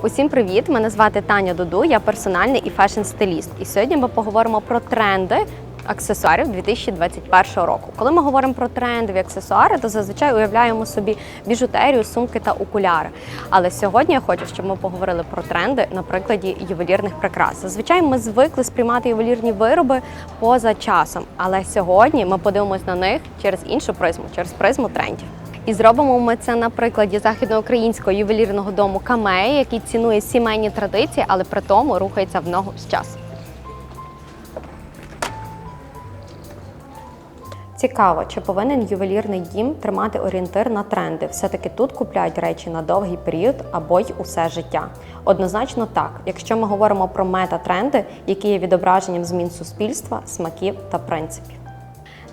Усім привіт! Мене звати Таня Дуду, я персональний і фешн-стиліст. І сьогодні ми поговоримо про тренди. Аксесуарів 2021 року. Коли ми говоримо про трендові аксесуари, то зазвичай уявляємо собі біжутерію, сумки та окуляри. Але сьогодні я хочу, щоб ми поговорили про тренди на прикладі ювелірних прикрас. Зазвичай ми звикли сприймати ювелірні вироби поза часом, але сьогодні ми подивимось на них через іншу призму, через призму трендів. І зробимо ми це на прикладі західноукраїнського ювелірного дому Камея, який цінує сімейні традиції, але при тому рухається в ногу з часом. Цікаво, чи повинен ювелірний дім тримати орієнтир на тренди? Все-таки тут купляють речі на довгий період або й усе життя. Однозначно так, якщо ми говоримо про мета-тренди, які є відображенням змін суспільства, смаків та принципів.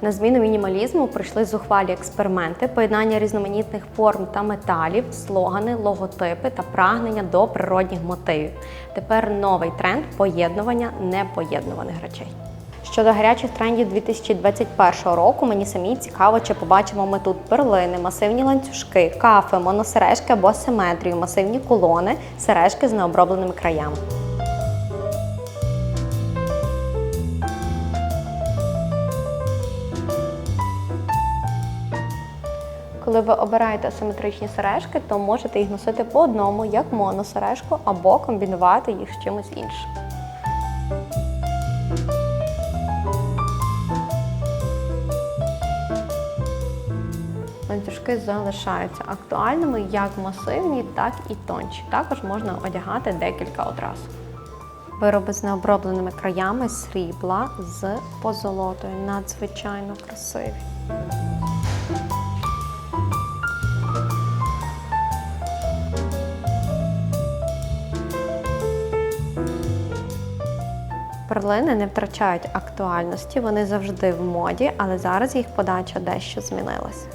На зміну мінімалізму прийшли зухвалі експерименти, поєднання різноманітних форм та металів, слогани, логотипи та прагнення до природних мотивів. Тепер новий тренд поєднування непоєднуваних речей. Щодо гарячих трендів 2021 року, мені самі цікаво, чи побачимо ми тут перлини, масивні ланцюжки, кафи, моносережки або симетрію, масивні колони, сережки з необробленими краями. Коли ви обираєте асиметричні сережки, то можете їх носити по одному, як моносережку, або комбінувати їх з чимось іншим. Ланцюжки залишаються актуальними як масивні, так і тонші. Також можна одягати декілька одразу. Вироби з необробленими краями срібла з позолотою надзвичайно красиві. Перлини не втрачають актуальності, вони завжди в моді, але зараз їх подача дещо змінилась.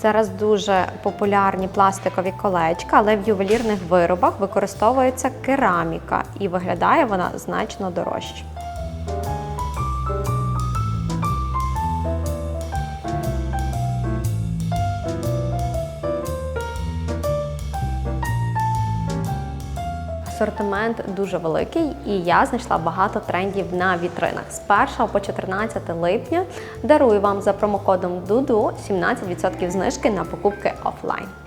Зараз дуже популярні пластикові колечка, але в ювелірних виробах використовується кераміка і виглядає вона значно дорожче. Асортимент дуже великий, і я знайшла багато трендів на вітринах. З 1 по 14 липня дарую вам за промокодом DUDU 17% знижки на покупки офлайн.